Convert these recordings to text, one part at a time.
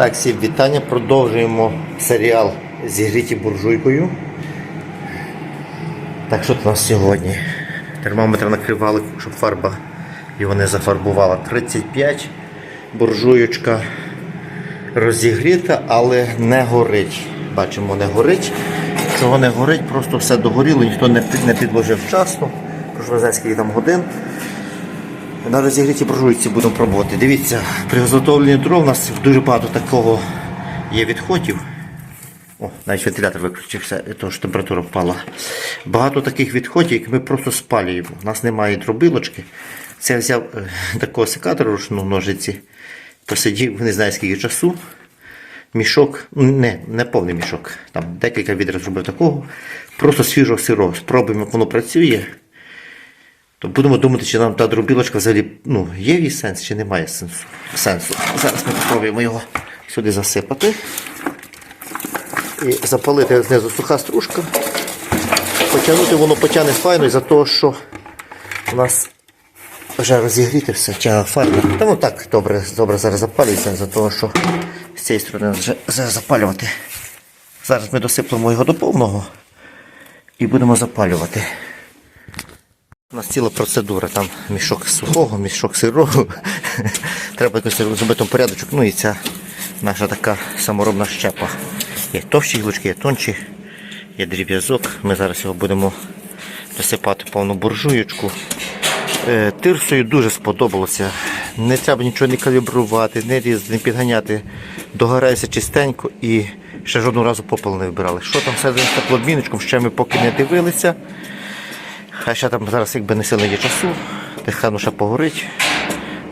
Так, всім вітання. Продовжуємо серіал Зігріті буржуйкою. Так, що тут у нас сьогодні? Термометр накривали, щоб фарба його не зафарбувала. 35 буржуючка розігріта, але не горить. Бачимо, не горить. Чого не горить, просто все догоріло, ніхто не, підложив вчасно. Не знаю, скільки там годин. На розігріті буржуйці будемо пробувати. Дивіться, при виготовленні дров у нас дуже багато такого є відходів. О, навіть вентилятор виключився, тому що температура впала. Багато таких відходів, які ми просто спалюємо. У нас немає дробилочки. Це я взяв е, такого секатора ручну ножиці, посидів, не знаю скільки часу. Мішок, ну, не, не повний мішок, там декілька відер зробив такого. Просто свіжого сирого. Спробуємо, як воно працює. То будемо думати, чи нам та дробілочка взагалі ну, є її сенс, чи немає сенсу. сенсу. Зараз ми спробуємо його сюди засипати. І запалити знизу суха стружка. Потягнути воно потягне файно із-за того, що у нас вже розігріти все, тяга файна. Та ну так добре, добре зараз запалюється, за того, що з цієї сторони вже зараз запалювати. Зараз ми досиплемо його до повного і будемо запалювати. У нас ціла процедура, там мішок сухого, мішок сирого. Треба якось зробити порядочок. Ну і ця наша така саморобна щепа. Є товщі гілочки, є тонші, є дріб'язок. Ми зараз його будемо досипати повну буржуєчку. Е, Тирсою дуже сподобалося. Не треба нічого не калібрувати, не різати, не підганяти. Догорається чистенько і ще жодного разу попел не вибирали. Що там все з теплообміночком, ще ми поки не дивилися. Хай ще там зараз якби не сильно є часу, десь ще погорить.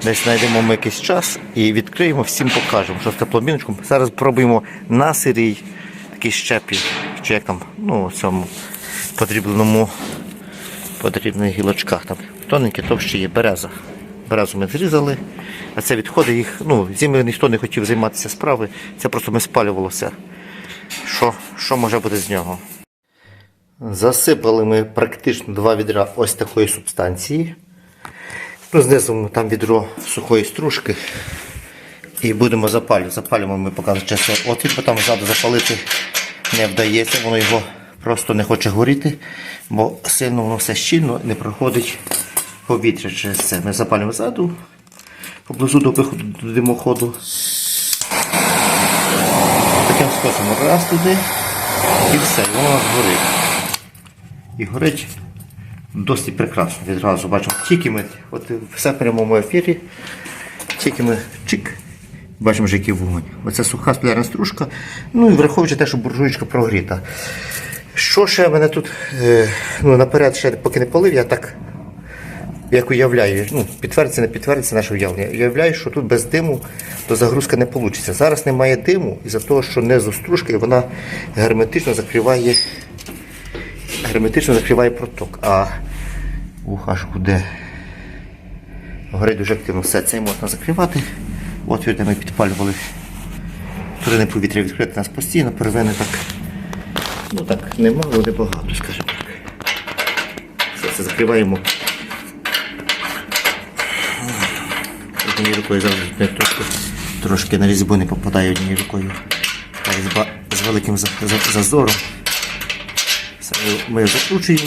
Десь знайдемо ми якийсь час і відкриємо, всім покажемо, що з тепломіночком. Зараз пробуємо на сирій такій щепі, чи як там, ну, цьому подрібленому подрібних гілочках. Там тоненькі, товщі є береза. Березу ми зрізали, а це відходи їх. Ну, зимою ніхто не хотів займатися справою, це просто ми спалювалося. Що, що може бути з нього? Засипали ми практично два відра ось такої субстанції. Ну, знизу там відро сухої стружки. І будемо запалювати. Запалюємо ми показуємо часи отвір, бо там ззаду запалити не вдається, воно його просто не хоче горіти, бо сильно воно все щільно не проходить повітря через це. Ми запалюємо ззаду, поблизу до виходу до димоходу. Таким способом раз туди і все, воно горить. І горить досить прекрасно відразу. Бачимо, тільки ми, от все в прямому ефірі, тільки ми чик, бачимо, вже який вогонь. Оце суха спілярна стружка. Ну і враховуючи те, що буржуєчка прогріта. Що ще мене тут е, ну, наперед ще поки не полив, я так як уявляю, ну, підтвердиться, не підтвердиться наше уявлення. Уявляю, що тут без диму то загрузка не вийде. Зараз немає диму із-за того, що не низу стружки вона герметично закриває герметично закриває проток. А ух, аж буде. Горить дуже активно. Все це можна закривати. Отвір, де ми підпалювали. Турини повітря відкрити нас постійно, первини так. Ну так, немало, не багато, скажімо так. Все це закриваємо. Однією рукою завжди трошки, трошки на різьбу не попадає однією рукою. Різьба з великим за- за- зазором. Ми- ми закручуємо.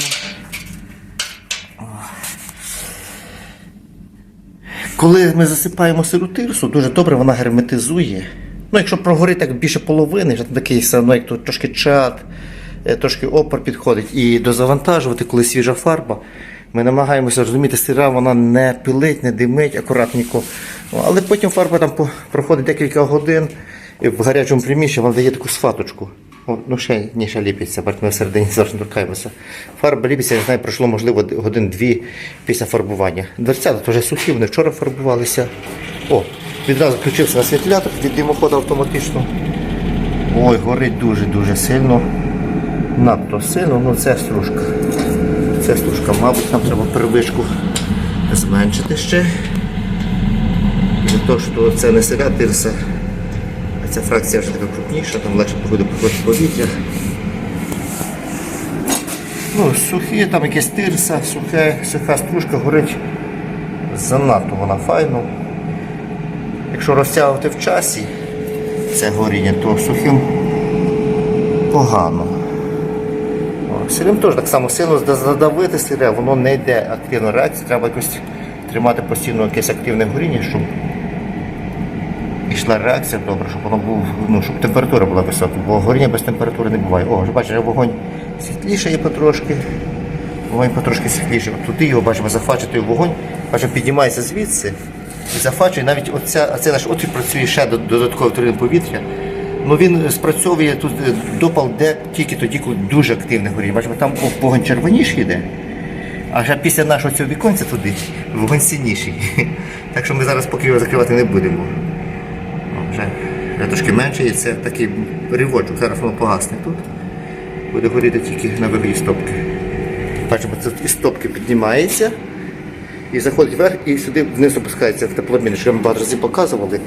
Коли ми засипаємо сиру тирсу, дуже добре вона герметизує. Ну, якщо прогорить так більше половини, вже такий все одно, як тут трошки чад, е, трошки опор підходить. І дозавантажувати, коли свіжа фарба. Ми намагаємося розуміти, сира вона не пилить, не димить акуратненько. Ну, Але потім фарба там проходить декілька годин і в гарячому приміщенні вона дає таку сфаточку. О, ну ще, ні, ще ліпиться, бачите, ми всередині завжди торкаємося. Фарба ліпиться, я знаю, пройшло, можливо, годин-дві після фарбування. Дверцята вже сухі, вони вчора фарбувалися. О, відразу включився на вентилятор від димоходу автоматично. Ой, горить дуже-дуже сильно. Надто сильно, ну це стружка. Це стружка, мабуть, нам треба перевишку зменшити ще. Для того, що це не а ця фракція вже така крупніша, там легше буде проходити повітря. Ну, сухі, там якесь тирса, сухе, суха стружка горить занадто вона файно. Якщо розтягувати в часі, це горіння, то сухим погано. Сирим теж так само сильно задавити сире, воно не йде активна реакція, треба якось тримати постійно якесь активне горіння, щоб йшла реакція добре, щоб воно був, ну, щоб температура була висока, бо горіння без температури не буває. О, бачиш, вогонь світлішає потрошки. Вогонь потрошки світліший. От туди його бачимо, захвачити вогонь, бачимо, піднімається звідси і захвачує. Навіть оця, оцей наш отвір працює ще до- додатково турин повітря. Ну він спрацьовує тут е, допал, де тільки тоді, коли дуже активне горіння. Бачимо, там вогонь червоніший йде. А вже після нашого цього віконця туди вогонь синіший. Так що ми зараз поки його закривати не будемо. Вже, трошки менше і це такий ривочок. Зараз воно погасне тут. Буде горіти тільки на вигляді стопки. Бачимо, це із стопки піднімається і заходить вверх, і сюди вниз опускається в теплообмін, що ми багато разів показували.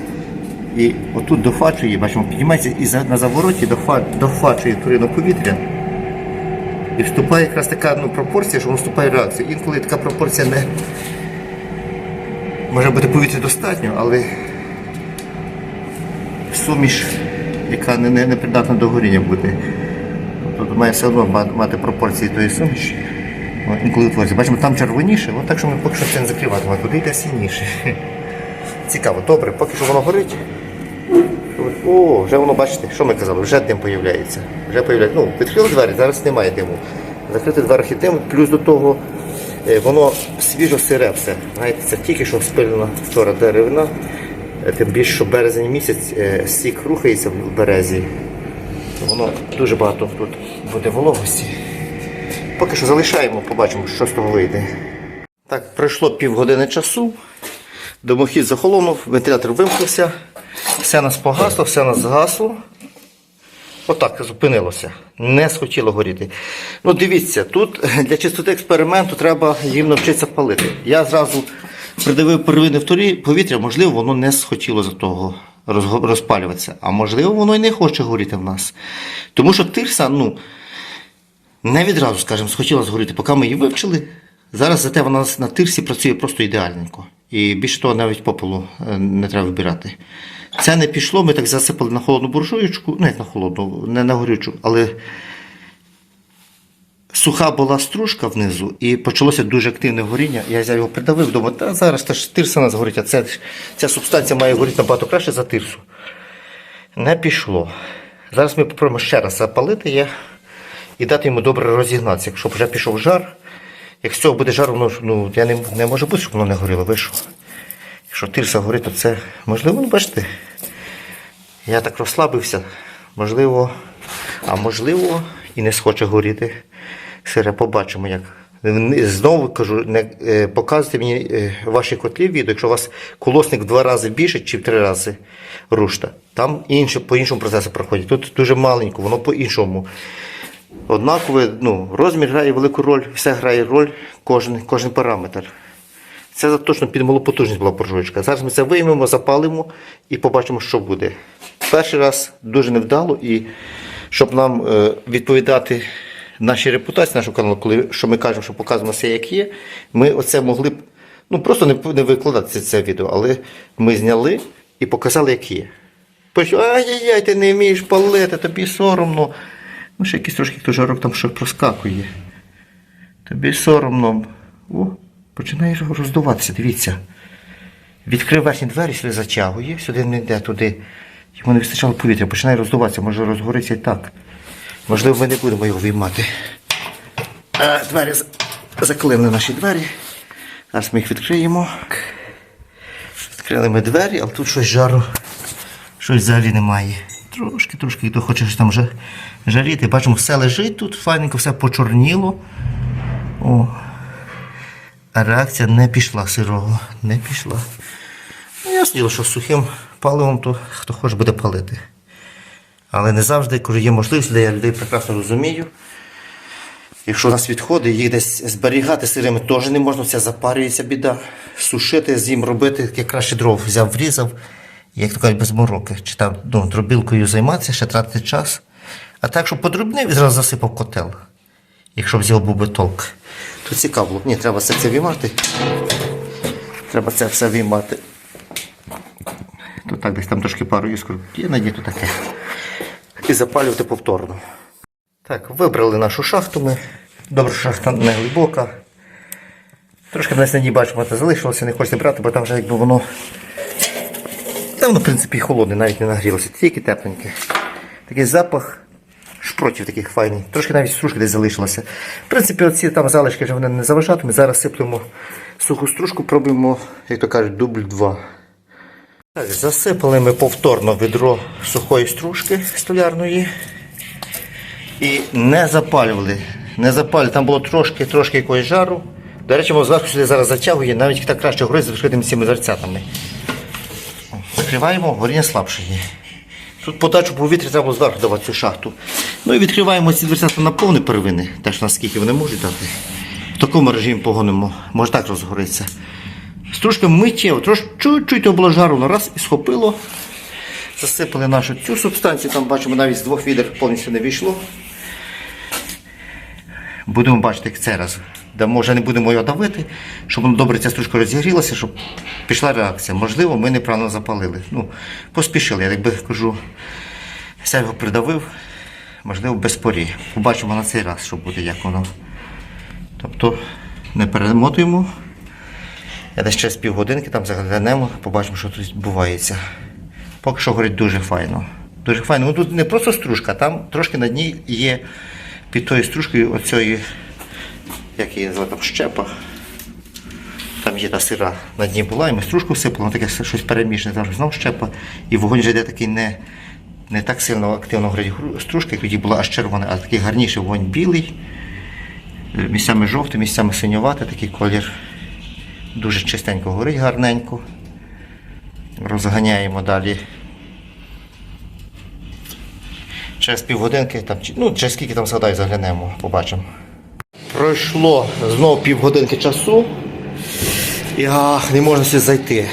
І отут дофачує, бачимо, піднімається і на завороті дофачує турину повітря. І вступає якраз така ну, пропорція, що вступає в реакцію. Інколи така пропорція не може бути повітря достатньо, але суміш, яка не, не, не придатна до горіння буде. Тобто має все одно мати пропорції тої суміші. Інколи утворюється. Бачимо, там червоніше, от так що ми поки що це не закриватимемо, а туди йде сильніше. Цікаво, добре, поки що воно горить. О, вже воно, бачите, що ми казали, вже дим появляється. Вже появляється. Ну, відкрили двері, зараз немає диму. Закрити двері дим, плюс до того е, воно свіжо сире все. Знаєте, це тільки що спилена вчора деревина. Е, Тим більше, що березень місяць е, сік рухається в березі. Воно дуже багато тут буде вологості. Поки що залишаємо, побачимо, що з того вийде. Так, пройшло півгодини часу. Домохід захолонув, вентилятор вимкнувся, все нас погасло, все нас згасло. Отак зупинилося. Не схотіло горіти. Ну дивіться, тут для чистоти експерименту треба їм навчитися палити. Я зразу придивив первинне в повітря, можливо, воно не схотіло за того розпалюватися. А можливо, воно і не хоче горіти в нас. Тому що тирса, ну, не відразу, скажімо, схотіла згоріти, поки ми її вивчили. Зараз зате вона на тирсі працює просто ідеальненько. І більше того, навіть попелу е, не треба вибирати. Це не пішло, ми так засипали на холодну буржуєчку, ну як на холодну, не на горючу, але суха була стружка внизу і почалося дуже активне горіння. Я взяв його придавив, думаю, та зараз та ж тирса нас горить, а це, ця субстанція має горіти набагато краще за тирсу. Не пішло. Зараз ми спробуємо ще раз запалити я і дати йому добре розігнатися. Якщо вже пішов жар, як з цього буде жар, воно ну, я не, не може бути, щоб воно не горіло. Ви що? Якщо тирса горить, то це можливо, ну бачите. Я так розслабився. Можливо, а можливо, і не схоче горіти. Сире, побачимо як. Знову кажу, не е, показуйте мені е, ваші котлі відео, якщо у вас колосник в два рази більше, чи в три рази рушта. Там інше, по іншому процесу проходить. Тут дуже маленько, воно по-іншому. Однаково, ну, розмір грає велику роль, все грає роль, кожен, кожен параметр. Це точно під малу потужність була буржуйка. Зараз ми це виймемо, запалимо і побачимо, що буде. Перший раз дуже невдало, і щоб нам е, відповідати нашій репутації нашого каналу, коли що ми кажемо, що показуємо все, як є, ми оце могли б ну, просто не, не викладати це, це відео, але ми зняли і показали, як є. Почу, ай-яй-яй, ти не вмієш палити, тобі соромно. Ну, ще якийсь трошки жарок там що проскакує. Тобі соромно. О, починає роздуватися, дивіться. Відкрив верхні двері, сюди затягує, сюди не йде туди. Йому не вистачало повітря, починає роздуватися, може розгориться і так. Можливо, ми не будемо його виймати. А, двері з- заклинили наші двері. Зараз ми їх відкриємо. Відкрили ми двері, але тут щось жару, щось взагалі немає. Трошки, трошки, хто хоче щось там жа- жаріти. Бачимо, все лежить тут, файненько, все почорніло. О. А реакція не пішла сирого. Не пішла. Ну, ясно що з сухим паливом, то хто хоче буде палити. Але не завжди, коли є можливість, де я людей прекрасно розумію. Якщо у нас відходи, їх десь зберігати сирими теж не можна, це запарюється біда. Сушити, з ним робити, як краще дров взяв, врізав, як то кажуть, без мороки. Чи там ну, дробілкою займатися, ще тратити час. А так, щоб подрібнив зразу засипав котел. Якщо його був би толк. То цікаво Ні, треба все це виймати. Треба це все виймати. то так десь там трошки пару іскор є на таке. І запалювати повторно. Так, вибрали нашу шахту ми. Добре, шахта не глибока. Трошки на ній бачимо, це залишилося, не хочеться брати, бо там вже якби воно. Та воно, в принципі, холодне, навіть не нагрілося, тільки тепленьке. Такий запах шпротів таких файний. Трошки навіть стружки десь залишилося. В принципі, оці там залишки вже вони не заважатимуть. Зараз сиплемо суху стружку, пробуємо, як то кажуть, дубль 2. Так, засипали ми повторно відро сухої стружки столярної. І не запалювали. Не запалювали. Там було трошки, трошки якогось жару. До речі, воно зверху сюди зараз затягує, навіть так краще горить з відкритими цими зерцятами. Закриваємо, горіння слабше є. Тут подачу повітря треба зверху давати цю шахту. Ну і відкриваємо ці дверцята на повні первини, теж наскільки вони можуть дати. В такому режимі погонимо, може так розгориться. Стружка миттєво, трош чуть-чуть то раз і схопило. Засипали нашу цю субстанцію, там бачимо навіть з двох відер повністю не війшло. Будемо бачити, як це раз. Да, може не будемо його давити, щоб воно добре ця стружка розігрілася, щоб пішла реакція. Можливо, ми неправильно запалили. Ну, поспішили, я якби кажу, я його придавив, можливо, без порі. Побачимо на цей раз, що буде, як воно. Тобто не перемотуємо. Десь через півгодинки там заглянемо, побачимо, що тут відбувається. Поки що горить дуже файно. Дуже файно. Ну тут не просто стружка, там трошки на дні є під тою стружкою оцієї, як її називати, там щепа. Там є та сира на дні була, і ми стружку всипали, таке щось перемішане, там знову щепа. І вогонь вже йде такий не, не так сильно активно горить стружка, як тоді була аж червона, а такий гарніший вогонь білий. Е, Місцями жовтий, місцями синюватий такий колір. Дуже чистенько горить, гарненько. Розганяємо далі. Через півгодинки, там, ну, через скільки там згадаю, заглянемо, побачимо. Пройшло знову півгодинки часу. І ах, не можна сюди зайти.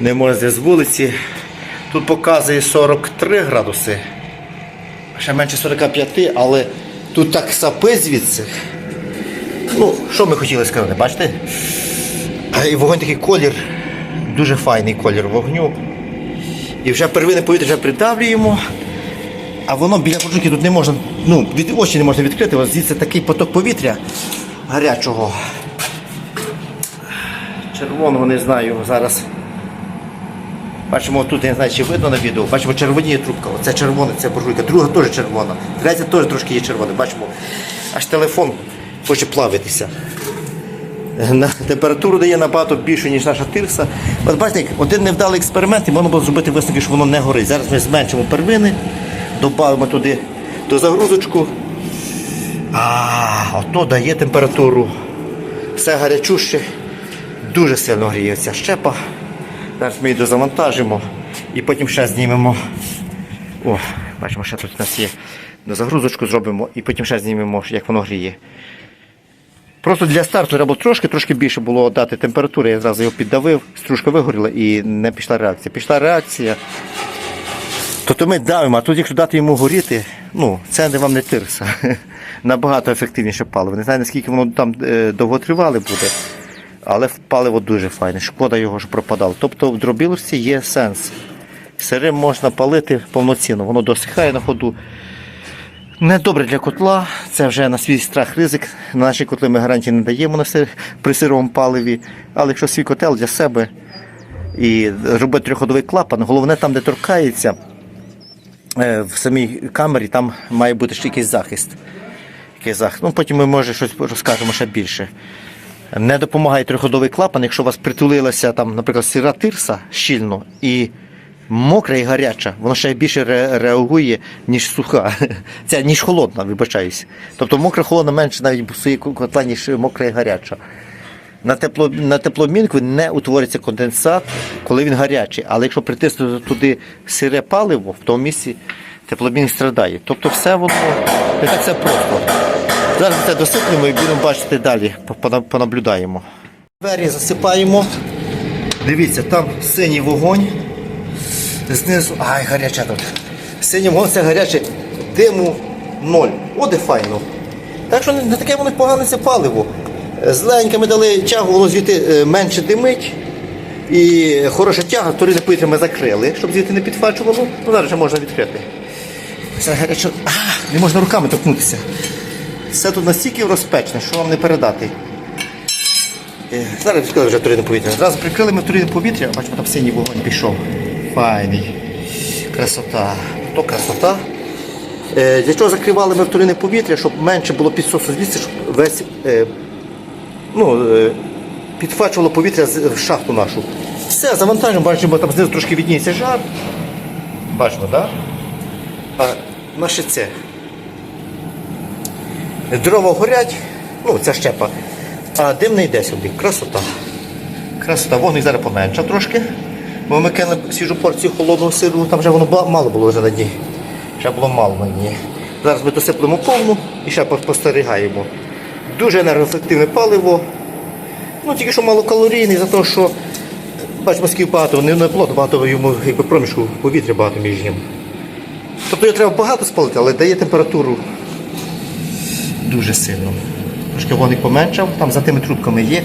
Не можна з вулиці. Тут показує 43 градуси. Ще менше 45, але тут так сапи звідси. Ну, що ми хотіли сказати, бачите? І вогонь такий колір, дуже файний колір вогню. І вже первинне повітря вже придавлюємо, а воно біля поджунки тут не можна, ну, від очі не можна відкрити, ось звідси такий поток повітря гарячого. Червоного не знаю зараз. Бачимо, тут я не знаю, чи видно на відео. Бачимо, червоніє трубка. Оце червона, це буржуйка. Друга теж червона. Третя теж трошки є червона. Бачимо, аж телефон хоче плавитися. На температуру дає набагато більше, ніж наша тирса. От бачите, один невдалий експеримент, і можна було зробити висновки, що воно не горить. Зараз ми зменшимо первини, додамо туди до загрузочку. А, ото дає температуру. Все гарячуще, дуже сильно гріє ця щепа. Зараз ми її дозавантажимо і потім ще знімемо. О, бачимо, ще тут у нас є загрузочку зробимо і потім ще знімемо, як воно гріє. Просто для старту треба трошки, трошки більше було дати температури, я зразу його піддавив, стружка вигоріла і не пішла реакція. Пішла реакція, то, то ми давимо, а тут якщо дати йому горіти, ну, це вам не тирса. Набагато ефективніше паливо. Не знаю, наскільки воно там е, довготривале буде, але паливо дуже файне. Шкода його, що пропадало. Тобто в дробілочці є сенс. Сирим можна палити повноцінно, воно досихає на ходу. Не добре для котла, це вже на свій страх ризик. На наші котли ми гарантії не даємо на сир, при сировому паливі. Але якщо свій котел для себе і робити трьохходовий клапан, головне там, де торкається, е, в самій камері, там має бути ще якийсь захист. Якийсь захист. Ну, потім ми може щось розкажемо ще більше. Не допомагає трьохходовий клапан, якщо у вас притулилася там, наприклад, сира тирса щільно і мокра і гаряча, воно ще більше ре- реагує, ніж суха. Ця, ніж холодна, вибачаюсь. Тобто мокра холодна менше навіть псує котла, ніж мокра і гаряча. На, тепло, на теплообмінку не утвориться конденсат, коли він гарячий. Але якщо притиснути туди сире паливо, в тому місці теплообмінник страдає. Тобто все воно не так все просто. Зараз це досиплемо і будемо бачити далі, понаблюдаємо. Двері засипаємо. Дивіться, там синій вогонь. Знизу. Ай, гаряча тут. Синій вогонь це гаряче. Диму ноль. О, де файно. Так що не, таке воно погане це паливо. Зеленьке ми дали чагу, воно звідти е, менше димить. І хороша тяга, вторинне повітря ми закрили, щоб звідти не підфачувало. Ну зараз вже можна відкрити. Все гарячо. А, не можна руками торкнутися. Все тут настільки розпечне, що вам не передати. Е, Зараз відкрили вже вторинне повітря. Зразу прикрили ми вторинне повітря, бачимо, там синій вогонь пішов. Файний. Красота. То красота. Е, Для чого закривали ми вторинне повітря, щоб менше було підсосу звідси, щоб весь е, ну, е, підфачувало повітря в шахту нашу. Все, завантажимо, бачимо, там знизу трошки відніється жар. Бачимо, так? А наше це. Дрова горять, ну, ця щепа, а дим не йде сюди. Красота. Красота. Вогник зараз поменшав трошки. Бо ми кинули свіжу порцію холодного сиру, там вже воно мало було вже на дні. Ще було мало на дні. Зараз ми досиплемо повну і ще спостерігаємо. Дуже енергоефективне паливо. Ну, тільки що малокалорійний, за те, що бачимо, скільки багато, не, плотно, багато йому якби проміжку повітря багато між ним. Тобто його треба багато спалити, але дає температуру дуже сильно. Трошки вогник поменшав, там за тими трубками є.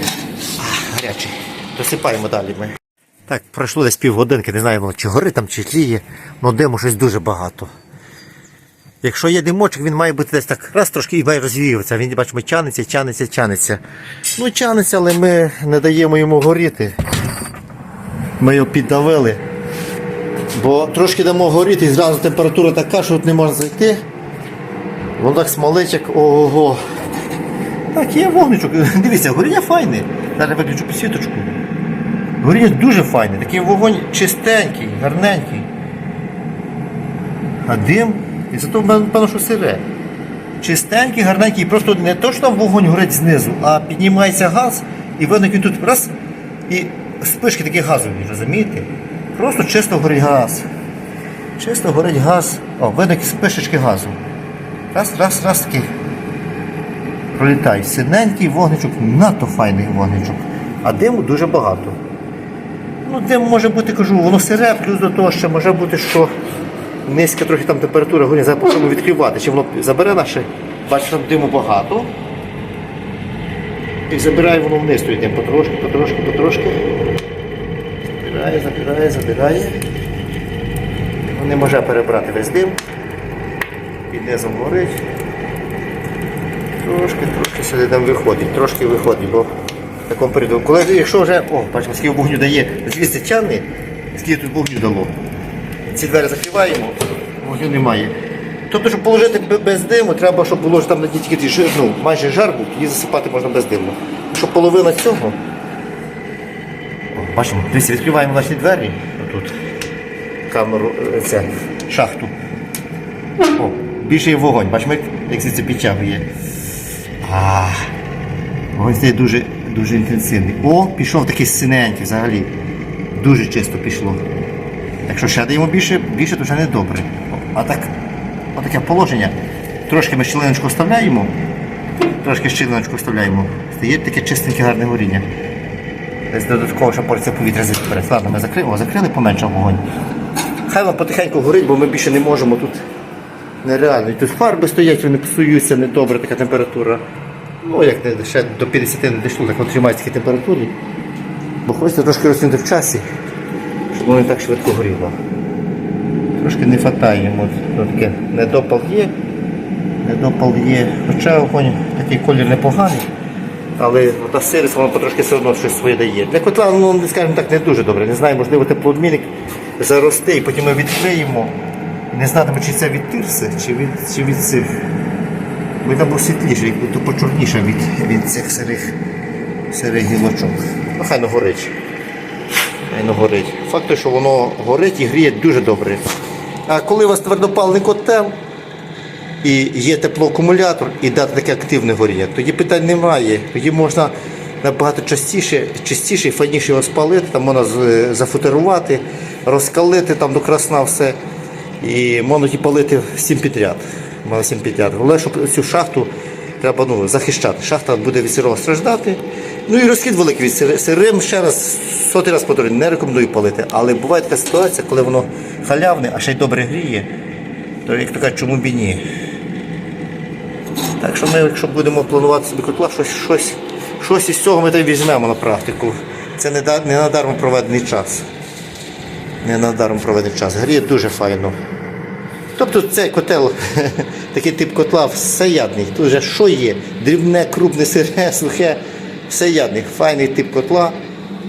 Гарячий. Досипаємо далі ми. Так, пройшло десь півгодинки, не знаємо, чи гори там, чи тліє, але диму щось дуже багато. Якщо є димочок, він має бути десь так раз трошки і має розвіюватися. Він, бачимо, тянеться, тянеться, тянеться. Ну, тянеться, але ми не даємо йому горіти. Ми його піддавили. Бо трошки дамо горіти і зразу температура така, що тут не можна зайти. Воно так смолить, як ого. Так, є вогничок. Дивіться, горіння файне. Зараз виключу підсвіточку. Горіння дуже файне. Такий вогонь чистенький, гарненький. А дим, і зато певно, що сире. Чистенький, гарненький, просто не то, що там вогонь горить знизу, а піднімається газ, і видно, він тут раз, і спишки такі газові, розумієте? Просто чисто горить газ. Чисто горить газ. О, видно, спишечки газу. Раз, раз, раз такий. Пролітає. Синенький вогничок, надто файний вогничок. А диму дуже багато. Ну, дим може бути, кажу, воно сире, плюс до того, що може бути, що низька трохи там температура горіння, зараз відкривати, чи воно забере наше, бачите, там диму багато. І забирає воно вниз той дим потрошки, потрошки, потрошки. Забирає, забирає, забирає. Воно не може перебрати весь дим. Під низом горить. Трошки, трошки сюди там виходить, трошки виходить, бо такому періоду. Коли, якщо вже, о, бачимо, скільки вогню дає, звідси тягне, скільки тут вогню дало. Ці двері закриваємо, вогню немає. Тобто, щоб положити без диму, треба, щоб було там тільки ну, майже жар був, тоді засипати можна без диму. Щоб половина цього. Бачимо, дивіться, відкриваємо наші двері. Отут. Камеру, е, це, шахту. О, більше є вогонь, бачимо, як звідси підтягує. А, вогонь стає дуже, дуже інтенсивний. О, пішов такий синенький взагалі. Дуже чисто пішло. Якщо ще даємо більше, більше то вже не добре. А так, отаке положення. Трошки ми щілиночку вставляємо, трошки щілиночку вставляємо. Стає таке чистеньке гарне горіння. Десь додатково, щоб порція повітря звідти. Ладно, ми закрили, закрили, поменшав вогонь. Хай вам потихеньку горить, бо ми більше не можемо тут. Нереально. І тут фарби стоять, вони псуються, недобра така температура. Ну, як ще до 50 не дійшло, так от такі температурі. Бо хочеться трошки розтягнути в часі, щоб воно не так швидко горіло. Трошки не таке недопал є. Недопал є. Хоча огонь такий колір непоганий. Але та сирість вона потрошки все одно щось своє дає. Для котла, ну, скажімо так, не дуже добре. Не знаю, можливо, теплообмінник заросте і потім ми відкриємо. Не знатимемо, чи це від тирси, чи від, чи від цих. Там був світліший, як будто почорніше від, від цих сирих, сирих гілочок. Ну, хай не горить. Хай не горить. Факт що воно горить і гріє дуже добре. А коли у вас твердопалений котел, і є теплоакумулятор і дати таке активне горіння, тоді питань немає. Тоді можна набагато частіше, частіше і файніше його спалити, там можна зафутерувати, розкалити там до красна все. І можна палити всім підряд. Всім підряд. Головне, щоб цю шахту треба ну, захищати. Шахта буде від сирого страждати. Ну і розхід великий від сирим, ще раз, сотий раз повторюю, не рекомендую палити. Але буває така ситуація, коли воно халявне, а ще й добре гріє, то як кажуть, чому б і ні. Так що ми, якщо будемо планувати собі котла, щось, щось, щось із цього ми там візьмемо на практику. Це не, не надармо проведений час. Не надармо проведений час. Гріє дуже файно. Тобто цей котел, такий тип котла всеядний. Тут вже що є? Дрібне, крупне, сире, сухе, всеядний. Файний тип котла.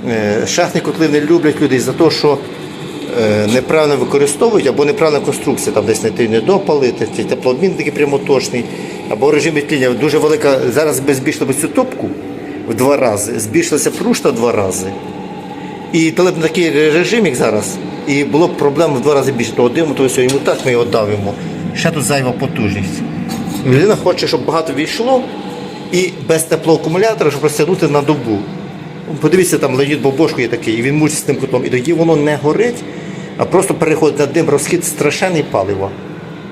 Е, Шахтні котли не люблять люди за те, що е, неправильно використовують або неправильна конструкція, там десь недопалити, чи теплообмін такий прямоточний, або режим відкління. Дуже велика, зараз би збільшили цю топку в два рази, збільшилася прушта в два рази. І такий режим, як зараз, і було б проблем в два рази більше. Того диму, то йому так ми його давимо. Ще тут зайва потужність. Людина хоче, щоб багато війшло і без теплоакумулятора, щоб розтягнути на добу. Подивіться, там Леонід Бобошко є такий, і він мучить з тим котлом. І тоді воно не горить, а просто переходить на дим, розхід страшенний палива.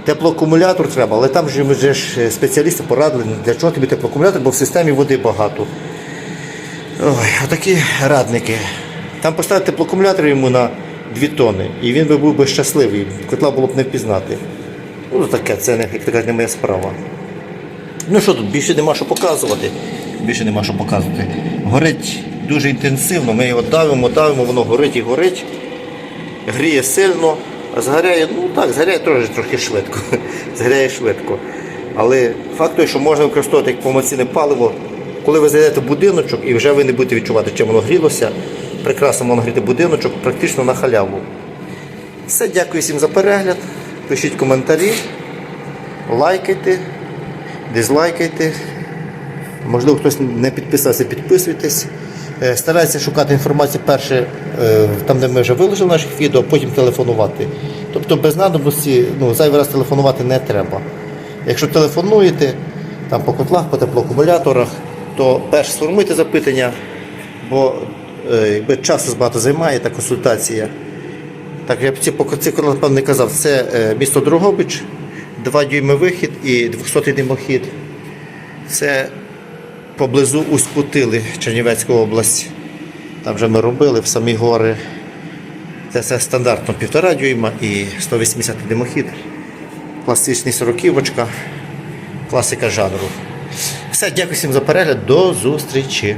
Теплоакумулятор треба, але там же, вже ж спеціалісти порадили, для чого тобі теплоакумулятор, бо в системі води багато. Ой, отакі радники. Там поставити теплоакумулятор йому на 2 тони, і він би був би щасливий, котла було б не впізнати. Ну таке, це не, як кажуть, не моя справа. Ну що тут, більше нема що показувати. Більше нема що показувати. Горить дуже інтенсивно, ми його давимо, давимо, воно горить і горить. Гріє сильно, а згоряє, ну так, згоряє теж трохи швидко. Згоряє швидко. Але факт той, що можна використовувати як повноцінне паливо, коли ви зайдете в будиночок і вже ви не будете відчувати, чим воно грілося, прекрасно можна гріти будиночок практично на халяву. Все, дякую всім за перегляд. Пишіть коментарі, лайкайте, дизлайкайте. Можливо, хтось не підписався, підписуйтесь. Е, Старайтеся шукати інформацію перше е, там, де ми вже виложили наших відео, а потім телефонувати. Тобто без надобності ну, зайвий раз телефонувати не треба. Якщо телефонуєте там, по котлах, по теплоакумуляторах, то перше сформуйте запитання, бо якби часу багато займає та консультація. Так, я б ці напевно, не казав, це е, місто Дрогобич, 2 дюйми вихід і 200 димохід. Це поблизу Усть-Путили, Чернівецька область. Там вже ми робили в самі гори. Це все стандартно 1,5 дюйма і 180 димохід. Класичний сороківочка, класика жанру. Все, дякую всім за перегляд. До зустрічі!